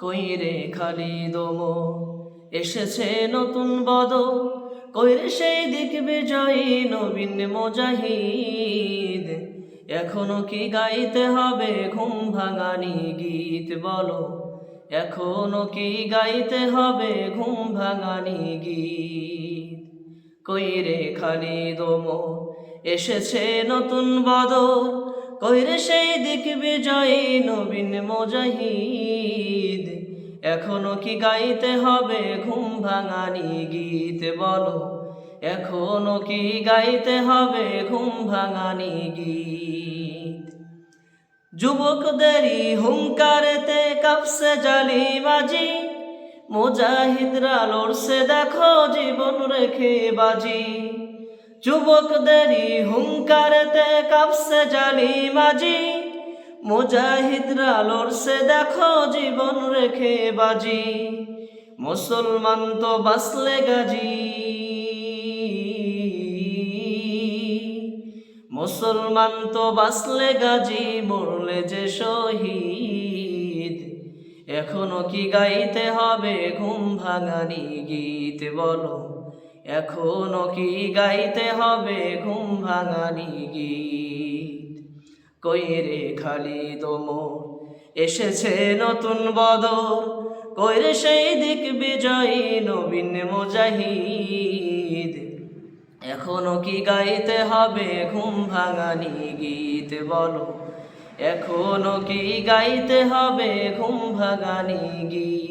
কইরে খালি দম। এসেছে নতুন বদল, কইরে সেই দিক বিজয়ী নবীন মোজাহিদ। এখনও কি গাইতে হবে ঘুম ভাঙানি গীত বলো। এখনও কি গাইতে হবে ঘুম ভাঙানি গীত। কইরে খালি দম। এসেছে নতুন বদল, কইরে সেই দিক বিজয়ী নবীন মোজাহিদ। এখনও কি গাইতে হবে? ঘুম ভাঙানি গীত বলো। এখনও কি গাইতে হবে? ঘুম ভাঙানি গীত। যুবকদেরই হুঙ্কারেতে কাপসে জালি বাজি মুজাহিদরা লড়ছে দেখো জীবন রেখে বাজি। যুবকদেরই হুঙ্কারেতে কাপসে জালি মাজি মুজাহিদরা লড়ছে, দেখো জীবন রেখে বাজি। মুসলমান তো বাসলে গাজী। মুসলমান তো বাসলে গাজী, মরলে যে শহীদ। এখনও কি গাইতে হবে ঘুম ভাঙানি গীত, বলো। এখনও কি গাইতে হবে ঘুম ভাঙানি গীত। কইরে খালি দম এসেছে নতুন বদল কইরে সেই দিক বিজয়ী নবীন মুজাহিদ। এখনও কি গাইতে হবে ঘুম ভাঙানি গীত বলো। এখনও কি গাইতে হবে ঘুম ভাঙানি গীত